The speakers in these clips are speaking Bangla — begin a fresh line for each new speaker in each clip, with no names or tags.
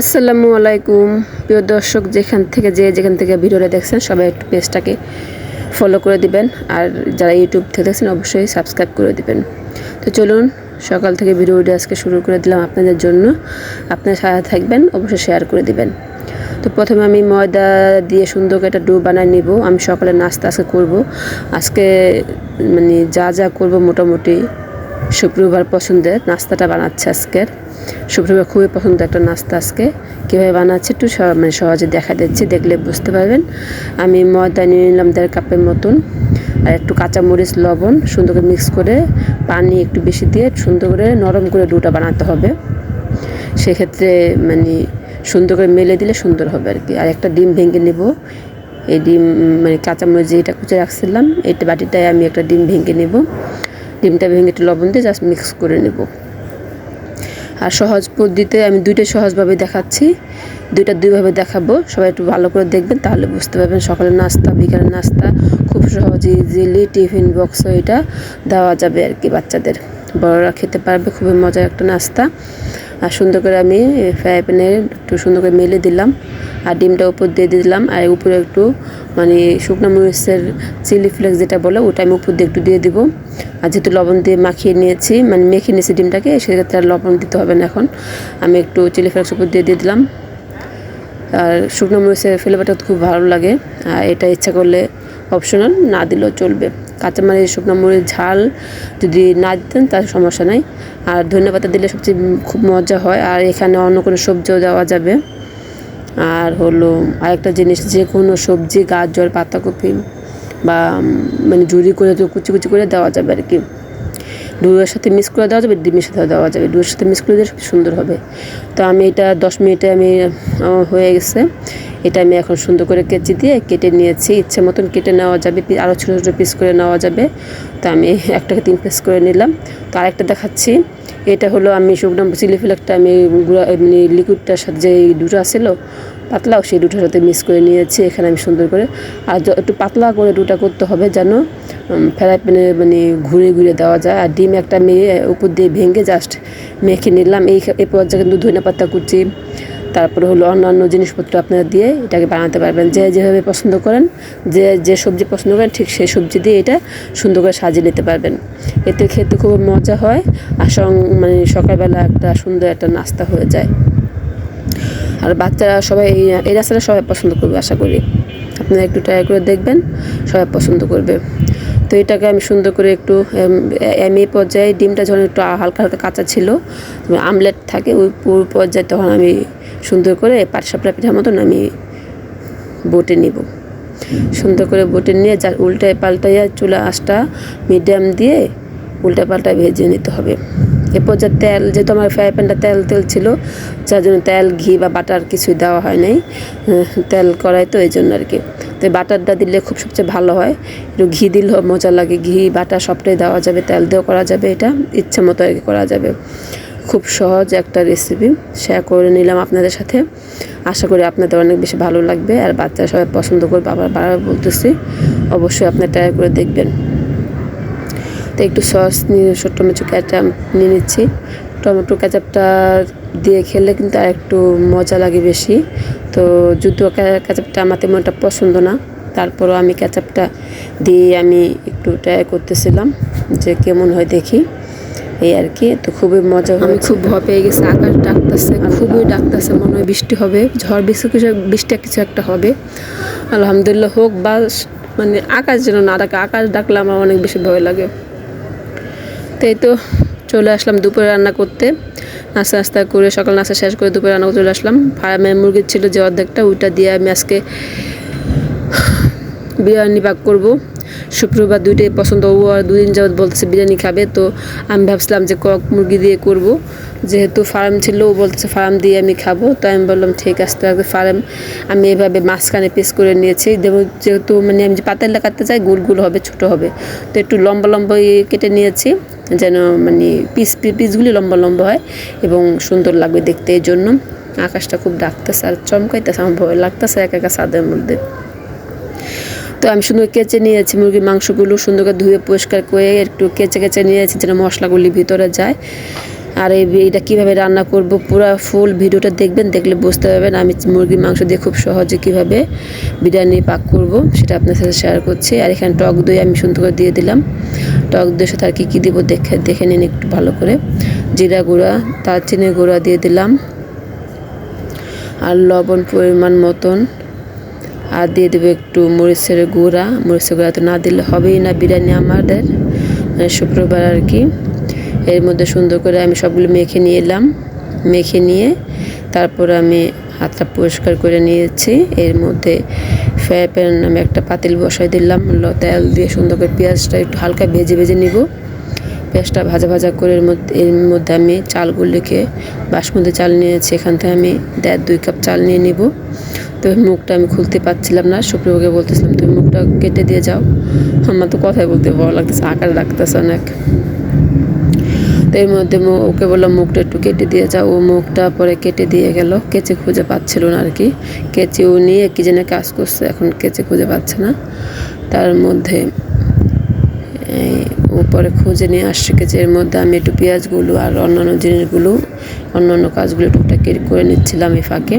আসসালামু আলাইকুম। প্রিয় দর্শক, যেখান থেকে যে যেখান থেকে ভিডিওটা দেখছেন, সবাই একটু পেজটাকে ফলো করে দিবেন। আর যারা ইউটিউব থেকে দেখছেন, অবশ্যই সাবস্ক্রাইব করে দিবেন। তো চলুন, সকাল থেকে ভিডিওটা আজকে শুরু করে দিলাম আপনাদের জন্য। আপনার সাথে থাকবেন, অবশ্যই শেয়ার করে দিবেন। তো প্রথমে আমি ময়দা দিয়ে সুন্দর করে একটা ডো বানায় নিব। আমি সকালে নাস্তা আজকে করব। আজকে মানে যা যা করব মোটামুটি শুক্রবার পছন্দের নাস্তাটা বানাচ্ছে আজকের। শুক্রবার খুবই পছন্দ একটা নাস্তা আজকে। কীভাবে বানাচ্ছে একটু মানে সহজে দেখা দিচ্ছি দেখলে বুঝতে পারবেন। আমি ময়দা নিয়ে নিলাম দেড় কাপের মতন। আর একটু কাঁচামরিচ, লবণ সুন্দর করে মিক্স করে পানি একটু বেশি দিয়ে সুন্দর করে নরম করে ডোটা বানাতে হবে। সেক্ষেত্রে মানে সুন্দর করে মেলে দিলে সুন্দর হবে আর কি। আর একটা ডিম ভেঙে নেব। এই ডিম মানে কাঁচামরিচ যেটা কুচে রাখছিলাম এইটা বাটিটায় আমি একটা ডিম ভেঙে নেব। ডিমটা ভেঙে একটু লবণ দিয়ে জাস্ট মিক্স করে নেব। আর সহজ পদ্ধতিতে আমি দুইটা সহজভাবে দেখাচ্ছি। দুইটা দুইভাবে দেখাবো। সবাই একটু ভালো করে দেখবেন, তাহলে বুঝতে পারবেন সকালের নাস্তা, বিকালের নাস্তা। খুব সহজ ইজিলি টিফিন বক্সও এটা দেওয়া যাবে আর কি বাচ্চাদের। বড়রা খেতে পারবে, খুবই মজার একটা নাস্তা। আর সুন্দর করে আমি ফ্রাই প্যানে একটু সুন্দর করে মেলে দিলাম। আর ডিমটা উপর দিয়ে দিলাম। আর উপরে একটু মানে শুকনো মরিচের চিলি ফ্লেক্স যেটা বলে, ওটা আমি উপর দিয়ে একটু দিয়ে দিব। আর যেহেতু লবণ দিয়ে মাখিয়ে নিয়েছি মানে মেখে নিয়েছি ডিমটাকে, সেক্ষেত্রে আর লবণ দিতে হবে না এখন। আমি একটু চিলি ফ্লেক্স উপর দিয়ে দিয়ে দিলাম। আর শুকনো মরিচের ফ্লেভারটা খুব ভালো লাগে। আর এটা ইচ্ছা করলে অপশনাল না দিলেও চলবে। কাঁচামরিচ শুকনো মরিচ, ঝাল যদি না দিতেন তার সমস্যা নাই। আর ধন্যপাতা দিলে সবচেয়ে খুব মজা হয়। আর এখানে অন্য কোনো সবজিও দেওয়া যাবে। আর হলো আরেকটা জিনিস, যে কোনো সবজি, গাজর, পাতাকপি বা মানে জুড়ি করে তো কুচি কুচি করে দেওয়া যাবে আর কি ডুয়ের সাথে মিক্স করে দেওয়া যাবে, ডিমের সাথে দেওয়া যাবে। ডুয়ের সাথে মিক্স করে দিলে সুন্দর হবে। তো আমি এটা দশ মিনিটে আমি হয়ে গেছে। এটা আমি এখন সুন্দর করে কেচি দিয়ে কেটে নিয়েছি। ইচ্ছে মতন কেটে নেওয়া যাবে আরও ছোটো ছোটো পিস করে নেওয়া যাবে। তো আমি একটাকে তিন পিস করে নিলাম। তো আরেকটা দেখাচ্ছি। এটা হলো আমি শুকনো চিলি ফ্লেকটা আমি গুঁড়া মানে লিকুইডটার সাথে যে দুটো ছিল পাতলাও সেই দুটোর সাথে মিক্স করে নিয়েছি। এখানে আমি সুন্দর করে, আর একটু পাতলা করে দুটা করতে হবে যেন ফ্রাই প্যানে মানে ঘুরে ঘুরে দেওয়া যায়। আর ডিম একটা মেয়ে উপর দিয়ে ভেঙে জাস্ট মেখে নিলাম। এই এই পর্যায়ে কিন্তু ধনে পাতা কুচি তারপরে হলো অন্যান্য জিনিসপত্র আপনারা দিয়ে এটাকে বানাতে পারবেন। যে যেভাবে পছন্দ করেন, যে যে সবজি পছন্দ করেন, ঠিক সেই সবজি দিয়ে এটা সুন্দর করে সাজিয়ে নিতে পারবেন। এতে খেতে খুব মজা হয় আর মানে সকালবেলা একটা সুন্দর একটা নাস্তা হয়ে যায়। আর বাচ্চারা সবাই এই এই রাস্তাটা সবাই পছন্দ করবে, আশা করি। আপনারা একটু ট্রাই করে দেখবেন, সবাই পছন্দ করবে। তো এটাকে আমি সুন্দর করে একটু, এম এ পর্যায়ে ডিমটা যখন একটু হালকা হালকা কাঁচা ছিল আমলেট থাকে, ওই পুরো পর্যায়ে তখন আমি সুন্দর করে পাটসাপড়া পিঠার মতন আমি বটে নিব। সুন্দর করে বটে নিয়ে যা উল্টায় পাল্টাইয়া চুলা আঁচটা মিডিয়াম দিয়ে উল্টা পাল্টায় ভেজে নিতে হবে। এরপর যা তেল, যেহেতু আমার ফ্রাই প্যানটা তেল তেল ছিল, যার জন্য তেল, ঘি বা বাটার কিছুই দেওয়া হয় নাই তেল করাই তো এই জন্য আর কি। তো বাটারটা দিলে খুব সবচেয়ে ভালো হয়। একটু ঘি দিলেও মজা লাগে। ঘি বাটার সবটাই দেওয়া যাবে, তেল দিয়েও করা যাবে এটা, ইচ্ছা মতো আর কি করা যাবে। খুব সহজ একটা রেসিপি শেয়ার করে নিলাম আপনাদের সাথে। আশা করি আপনাদের অনেক বেশি ভালো লাগবে আর বাচ্চারা সবাই পছন্দ করবে, আবার বারবার বলতেছি, অবশ্যই আপনার ট্রাই করে দেখবেন। তো একটু সস নিয়ে টমেটো ক্যাচাপ নিয়ে নিচ্ছি। টমেটো ক্যাচাপটা দিয়ে খেলে কিন্তু আর একটু মজা লাগে বেশি। তো যদিও ক্যাচাপটা আমার তেমন একটা পছন্দ না, তারপরও আমি ক্যাচাপটা দিয়ে আমি একটু ট্রাই করতেছিলাম যে কেমন হয় দেখি। এই আর কি তো খুবই মজা আমি খুব ভয় পেয়ে গেছি আকাশ ডাকতেছে খুবই ডাকতেছে মনে হয় বৃষ্টি হবে ঝড় বৃষ্টি কিছু বৃষ্টি কিছু একটা হবে। আলহামদুলিল্লাহ হোক বা মানে আকাশ যেন না ডাকে আকাশ ডাকলে আমার অনেক বেশি ভয় লাগে। তাই তো চলে আসলাম দুপুরে রান্না করতে। নাস্তা নাস্তা করে সকাল নাস্তা শেষ করে দুপুরে রান্না করে চলে আসলাম। ফার্মের মুরগির ছিল যে অর্ধেকটা ওইটা দিয়ে আমি আজকে বিরিয়ানি পাক করব। শুক্রবার দুইটাই পছন্দ, ও আর দুদিন যাবত বলতেছে বিরিয়ানি খাবে। তো আমি ভাবছিলাম যে কক মুরগি দিয়ে করব। যেহেতু ফার্ম ছিল, ও বলতেছে ফার্ম দিয়ে আমি খাব। তো আমি বললাম, ঠিক আছে, তো ফার্ম আমি এভাবে মাঝখানে পিস করে নিয়েছি। দেবো, যেহেতু মানে আমি যে পাতাল্লা কাটতে চাই গোল গোল হবে, ছোট হবে। তো একটু লম্বা লম্বা ইয়ে কেটে নিয়েছি, যেন মানে পিস পিসগুলি লম্বা লম্বা হয় এবং সুন্দর লাগবে দেখতে। এই জন্য আকাশটা খুব ডাকতেছে আর চমকাইতেছে, আমার ভয় লাগতেছে একা একা ছাদের মধ্যে। তো আমি সুন্দর কেচে নিয়েছি, মুরগির মাংসগুলো সুন্দর করে ধুয়ে পরিষ্কার করে একটু কেচে কেচে নিয়েছি যেন মশলাগুলি ভিতরে যায়। আর এই এটা কীভাবে রান্না করব, পুরো ফুল ভিডিওটা দেখবেন, দেখলে বুঝতে পারবেন আমি মুরগির মাংস দিয়ে খুব সহজে কীভাবে বিরিয়ানি পাক করব, সেটা আপনার সাথে শেয়ার করছি। আর এখানে টক দই আমি সুন্দর করে দিয়ে দিলাম। টক দইয়ের সাথে আর কী কী দেবো দেখে দেখে নিন একটু ভালো করে। জিরা গুঁড়া, দারচিনির গুঁড়া দিয়ে দিলাম। আর লবণ পরিমাণ মতন। আর দিয়ে দেবো একটু মরিচের গুঁড়া। মরিচের গুঁড়া তো না দিলে হবেই না বিরিয়ানি আমাদের মানে শুক্রবার আর কি। এর মধ্যে সুন্দর করে আমি সবগুলো মেখে নিয়ে এলাম মেখে নিয়ে তারপর আমি হাতটা পরিষ্কার করে নিয়েছি। এর মধ্যে ফ্রাই প্যান আমি একটা পাতিল বসাই দিলাম তেল দিয়ে সুন্দর করে পেঁয়াজটা একটু হালকা ভেজে ভেজে নিব। পেঁয়াজটা ভাজা ভাজা করে এর মধ্যে এর মধ্যে আমি চালগুলিকে বাসমতি চাল নিয়েছি। এখান থেকে আমি দেড়, দুই কাপ চাল নিয়ে নিব। তো মুখটা আমি খুলতে পারছিলাম না শুক্রবারকে বলতেছিলাম, তুমি মুখটা কেটে দিয়ে যাও। আমার তো কথাই বলতে ভালো লাগতেছে, আকার রাখতেছে অনেক। তো এর মধ্যে ওকে বললাম, মুখটা একটু কেটে দিয়ে যাও। ও মুখটা পরে কেটে দিয়ে গেল, কেচে খুঁজে পাচ্ছিল না আর কি। কেচে ও নিয়ে কি যেন কাজ করছে, এখন কেচে খুঁজে পাচ্ছে না। তার মধ্যে উপরে খুঁজে নিয়ে আসছে, কেচে এর মধ্যে আমি একটু পেঁয়াজগুলো আর অন্যান্য জিনিসগুলো, অন্যান্য কাজগুলো টুকটাক করে নিচ্ছিলাম এই ফাঁকে।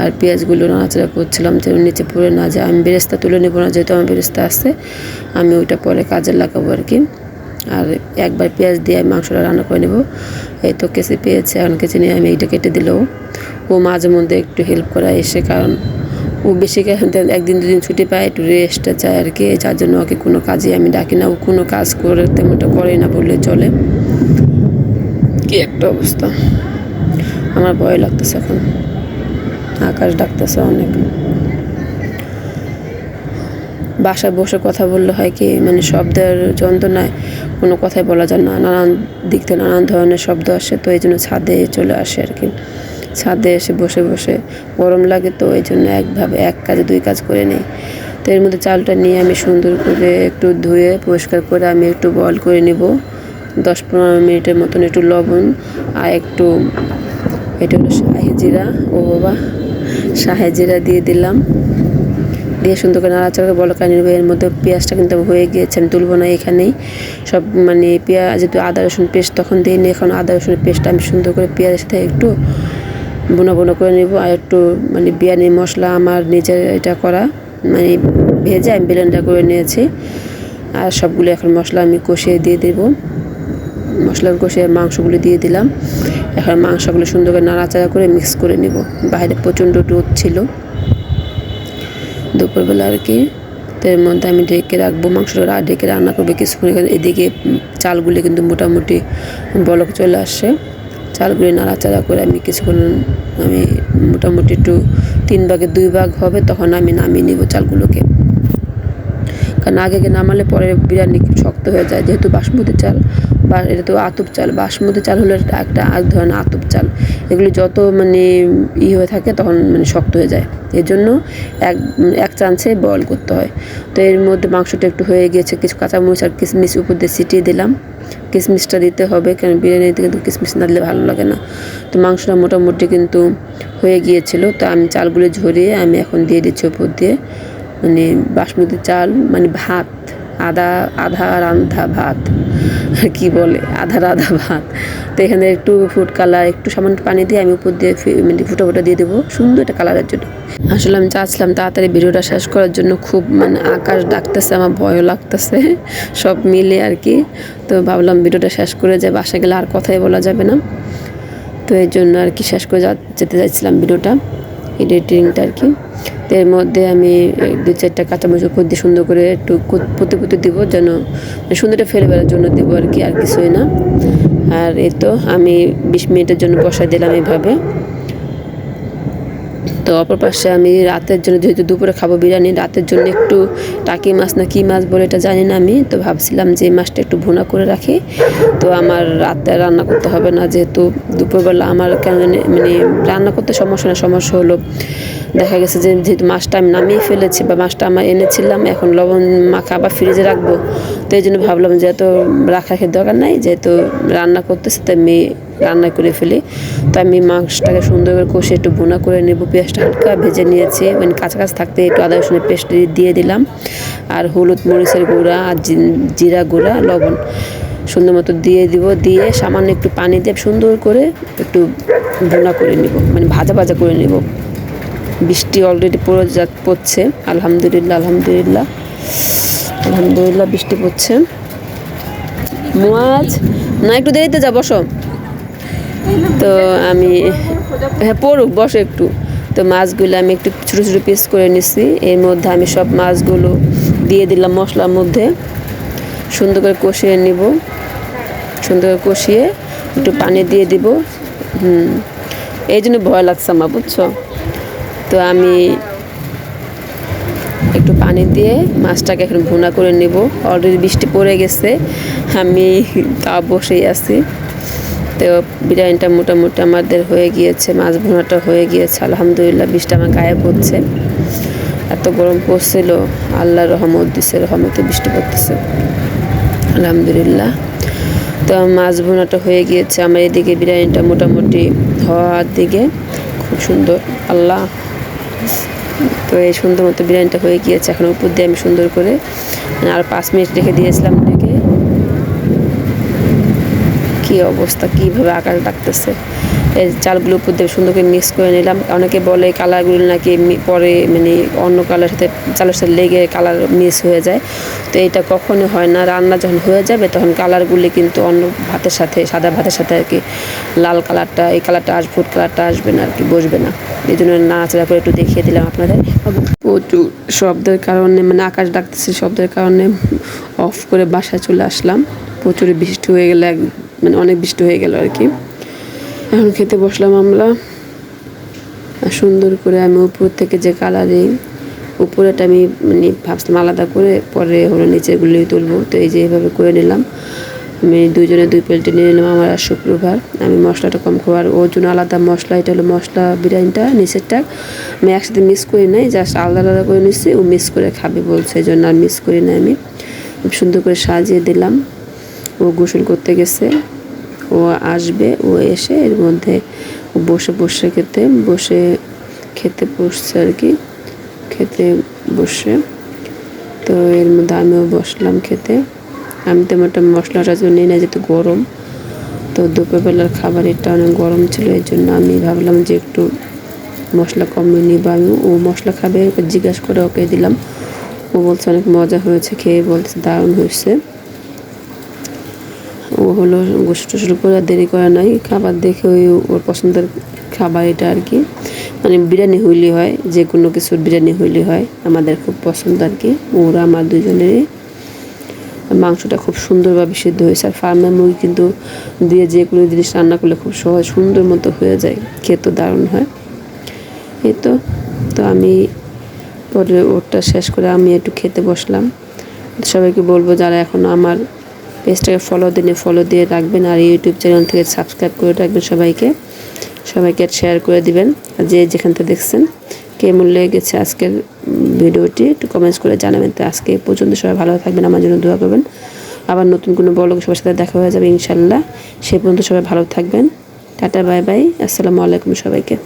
আর পেঁয়াজগুলো নাড়াচাড়া করছিলাম, যেন নিচে পড়ে না যায়। আমি বেরেস্তা তুলে নেব না, যেহেতু আমার বেরেস্তা আছে, আমি ওইটা পরে কাজে লাগাবো আর কি। আর একবার পেঁয়াজ দিয়ে আমি মাংসটা রান্না করে নেব। এই তো কেসে পেয়েছে, এখন কেচে নিয়ে আমি এইটা কেটে দিলেও ও মাঝে মধ্যে একটু হেল্প করা এসে, কারণ ও বেশি একদিন দুদিন ছুটি পায়, একটু রেস্টটা চায় আর কি। যার জন্য ওকে কোনো কাজে আমি ডাকি না। ও কোনো কাজ করে তেমনটা করে না বললে চলে। কি একটা অবস্থা। আমার ভয় লাগতেছে এখন। আকাশ ডাকতেছে অনেক। বাসায় বসে কথা বললে হয় কি মানে শব্দের যন্ত্রণায় কোনো কথাই বলা যায় না। নানান দিক থেকে নানান ধরনের শব্দ আসে, তো এই জন্য ছাদে চলে আসে আর কি। ছাদে এসে বসে বসে গরম লাগে তো এই জন্য একভাবে এক কাজে দুই কাজ করে নেই। তো এর মধ্যে চালটা নিয়ে আমি সুন্দর করে একটু ধুয়ে পরিষ্কার করে আমি একটু বল করে নিব। দশ পনেরো মিনিটের মতন একটু লবণ আর একটু, এটা হলো শাহি জিরা। ও বাবা। শাহি জিরা দিয়ে দিলাম। দিয়ে সুন্দর করে নাড়াচাড়া করে বলকা নিব এর মধ্যে পেঁয়াজটা কিন্তু হয়ে গিয়েছে, আমি তুলবো না এখানেই। সব মানে পেঁয়াজ, যেহেতু আদা, রসুন পেস্ট তখন দিইনি, এখন আদা, রসুনের পেস্টটা আমি সুন্দর করে পেঁয়াজের সাথে একটু বোনা বোনা করে নেব আর একটু মানে বিরিয়ানি মশলা আমার নিজের এটা করা মানে ভেজে আমি ব্লেন্ডার করে নিয়েছি। আর সবগুলো এখন মশলা আমি কষিয়ে দিয়ে দেবো। মশলা কষে মাংসগুলো দিয়ে দিলাম। এখন মাংসগুলো সুন্দর করে নাড়াচাড়া করে মিক্স করে নেব। বাইরে প্রচণ্ড রোদ ছিল। দুপুরবেলা আর কি। তো এর মধ্যে আমি ঢেকে রাখব মাংসটা। ঢেকে রান্না করব কিছুক্ষণ এদিকে চালগুলি কিন্তু মোটামুটি বলক চলে আসে চালগুলি নাড়াচাড়া করে আমি কিছুক্ষণ, আমি মোটামুটি একটু তিন ভাগে দুই ভাগ হবে, তখন আমি নামিয়ে নিব চালগুলোকে। কারণ আগে নামালে পরে বিরিয়ানি শক্ত হয়ে যায়, যেহেতু বাসমতি চাল। বা এটা তো আতপ চাল, বাসমতি চাল হলো একটা এক ধরনের আতপ চাল। এগুলি যত মানে ই হয়ে থাকে তখন মানে শক্ত হয়ে যায়। এর জন্য এক এক চান্সে বয়েল করতে হয়। তো এর মধ্যে মাংসটা একটু হয়ে গিয়েছে, কিছু কাঁচামরিচ আর কিশমিশ উপর দিয়ে ছিটিয়ে দিলাম। কিশমিশটা দিতে হবে, কারণ বিরিয়ানিতে কিন্তু কিশমিশ না দিলে ভালো লাগে না। তো মাংসটা মোটামুটি কিন্তু হয়ে গিয়েছিল। তো আমি চালগুলো ঝরিয়ে আমি এখন দিয়ে দিচ্ছি উপর দিয়ে। মানে বাসমতি চাল মানে ভাত আদা, আধা রান্ধা ভাত। কি বলে? আধা রাধা ভাত। তো এখানে একটু ফুড কালার একটু সামান্য পানি দিয়ে আমি উপর দিয়ে মানে ফুটো ফুটো দিয়ে দেবো। সুন্দর একটা কালারের জন্য। আসলে আমি চাচ্ছিলাম তাড়াতাড়ি ভিডিওটা শেষ করার জন্য খুব মানে আকাশ ডাকতেছে, আমার ভয়ও লাগতেছে। সব মিলে আর কি। তো ভাবলাম ভিডিওটা শেষ করে যে বাসা গেলে আর কথাই বলা যাবে না। তো এই জন্য আর কি শেষ করে যেতে চাইছিলাম ভিডিওটা। এডিটিংটা আর কি। এর মধ্যে আমি দু চারটা কাঁচামরিচ উপর সুন্দর করে একটু পুঁতে পুঁতে দিব যেন সুন্দরটা ফেলে বেড়ার জন্য দেবো আর কি, আর কিছুই না। আর এ তো আমি বিশ মিনিটের জন্য বসাই দিলাম এইভাবে। তো অপর পাশে আমি রাতের জন্য, যেহেতু দুপুরে খাব বিরিয়ানি, রাতের জন্য একটু টাকি মাছ না কী মাছ বলে এটা জানি না আমি। তো ভাবছিলাম যে মাছটা একটু ভুনা করে রাখি। তো আমার রাতে রান্না করতে হবে না, যেহেতু দুপুরবেলা আমার কেন মানে রান্না করতে সমস্যা না, সমস্যা হলো দেখা গেছে যে যেহেতু মাছটা আমি নামিয়ে ফেলেছি বা মাছটা আমার এনেছিলাম, এখন লবণ মাখা আবার ফ্রিজে রাখব। তো এই জন্য ভাবলাম যেহেতু রাখা রাখার দরকার নাই, যেহেতু রান্না করতেছে তো আমি রান্না করে ফেলি। তো আমি মাংসটাকে সুন্দর করে কষে একটু বোনা করে নেব, পেঁয়াজটা হালকা ভেজে নিয়েছি। মানে কাছাকাছি থাকতে একটু আদা রসুনের পেস্ট দিয়ে দিলাম। আর হলুদ মরিচের গুঁড়া আর জিরা গুঁড়া, লবণ সুন্দর মতো দিয়ে দিব। দিয়ে সামান্য একটু পানি দিয়ে সুন্দর করে একটু ভুনা করে নিব। মানে ভাজা ভাজা করে নিব। বৃষ্টি অলরেডি যা, পড়ছে। আলহামদুলিল্লাহ আলহামদুলিল্লাহ। আলহামদুলিল্লাহ বৃষ্টি পড়ছে। মাছ না, একটু দেরিতে যা, বসো। তো আমি হ্যাঁ পড়ুক, বসো একটু। তো মাছগুলো আমি একটু ছোটো ছোটো পিস করে নিছি। এর মধ্যে আমি সব মাছগুলো দিয়ে দিলাম মশলার মধ্যে। সুন্দর করে কষিয়ে নিব। সুন্দর করে কষিয়ে একটু পানি দিয়ে দিব। হুম। এই জন্য ভয় লাগছে আমার, বুঝছ? তো আমি একটু পানি দিয়ে মাছটাকে এখন ভুনা করে নেব। অলরেডি বৃষ্টি পড়ে গেছে, আমি তা বসেই আছি। তো বিরিয়ানিটা মোটামুটি আমাদের হয়ে গিয়েছে, মাছ ভুনাটা হয়ে গিয়েছে। আলহামদুলিল্লাহ বৃষ্টি আমার গায়ে পড়ছে। এত গরম পড়ছিল আল্লাহ রহমত দিছে, রহমতে বৃষ্টি পড়তেছে। আলহামদুলিল্লাহ। তো মাছ ভুনাটা হয়ে গিয়েছে, আমার এদিকে বিরিয়ানিটা মোটামুটি হওয়ার দিকে খুব সুন্দর। আল্লাহ তো এই সুন্দর মতো বিরিয়ানিটা হয়ে গিয়েছে, এখন উপর দিয়ে আমি সুন্দর করে আর পাঁচ মিনিট রেখে দিয়েছিলাম রেখে কী অবস্থা, কীভাবে আকাশ ডাকতেছে। এই চালগুলো উপর দিয়ে সুন্দর করে মিক্স করে নিলাম। অনেকে বলে কালারগুলো নাকি পরে মানে অন্য কালার সাথে চালের সাথে লেগে কালার মিক্স হয়ে যায়। তো এটা কখনো হয় না। রান্না যখন হয়ে যাবে তখন কালারগুলি কিন্তু অন্য ভাতের সাথে, সাদা ভাতের সাথে আর কি লাল কালারটা, এই কালারটা আস, ফুড কালারটা আসবে না আর কি, বসবে না। এই জন্য নাড়াচাড়া করে একটু দেখিয়ে দিলাম আপনাদের। প্রচুর শব্দের কারণে মানে আকাশ ডাকতেছে শব্দের কারণে অফ করে বাসায় চলে আসলাম। প্রচুর বৃষ্টি হয়ে গেলে মানে অনেক বৃষ্টি হয়ে গেল আর কি। এখন খেতে বসলাম আমরা। সুন্দর করে আমি উপর থেকে যে কালারিং উপরেটা আমি মানে ভাবছিলাম আলাদা করে, পরে হলো নিচেরগুলোই তুলবো। তো এই যে এইভাবে করে নিলাম। আমি দুইজনে দুই প্লেটে নিয়ে নিলাম আমার আর শুক্রবার। আমি মশলাটা কম খাবার ওর জন্য আলাদা মশলা, এটা হলো মশলা বিরিয়ানিটা, নিচেরটা। আমি একসাথে মিক্স করি নাই জাস্ট আলাদা আলাদা করে নিচ্ছি ও মিক্স করে খাবে বলছে, এই জন্য আর মিক্স করি না আমি। সুন্দর করে সাজিয়ে দিলাম। ও গোসল করতে গেছে। ও আসবে, ও এসে এর মধ্যে বসে বসে খেতে বসে খেতে বসছে আর কি, খেতে বসে। তো এর মধ্যে আমিও বসলাম খেতে। আমি তেমন একটা মশলাটা জন্য নিই না, যেহেতু গরম। তো দুপুরবেলার খাবার এটা অনেক গরম ছিল এর জন্য আমি ভাবলাম যে একটু মশলা কম নিব। আমি ও মশলা খাবে, ওকে জিজ্ঞাসা করে ওকে দিলাম। ও বলছে অনেক মজা হয়েছে, খেয়ে বলছে দারুণ হয়েছে। হলো গোসল টোসল করে দেরি করে নাই। খাবার দেখে ওই ওর পছন্দের খাবার এটা আর কি। মানে বিরিয়ানি হইলে হয় যে কোনো কিছুর বিরিয়ানি হইলে হয়, আমাদের খুব পছন্দ আর কি। ওরা আমার দুজনেরই মাংসটা খুব সুন্দরভাবে সিদ্ধ হয়েছে। আর ফার্মের মুরগি কিন্তু দিয়ে যে কোনো জিনিস রান্না করলে খুব সহজ, সুন্দর মতো হয়ে যায়। খেতে দারুণ হয়। এই তো তো আমি পরে ওরটা শেষ করে আমি একটু খেতে বসলাম। সবাইকে বলব যারা এখনও আমার পেজটাকে ফলো দিনে ফলো দিয়ে রাখবেন আর ইউটিউব চ্যানেল থেকে সাবস্ক্রাইব করে রাখবেন সবাইকে। সবাইকে শেয়ার করে দিবেন। আর যে যেখান থেকে দেখছেন কেমন গেছে আজকের ভিডিওটি, একটু কমেন্টস করে জানাবেন। তো আজকে পর্যন্ত সবাই ভালো থাকবেন, আমার জন্য দোয়া করবেন। আবার নতুন কোনো বলক সবার সাথে দেখা হয়ে যাবে ইনশাল্লাহ সে পর্যন্ত সবাই ভালো থাকবেন। টাটা বাই বাই আসসালামু আলাইকুম সবাইকে।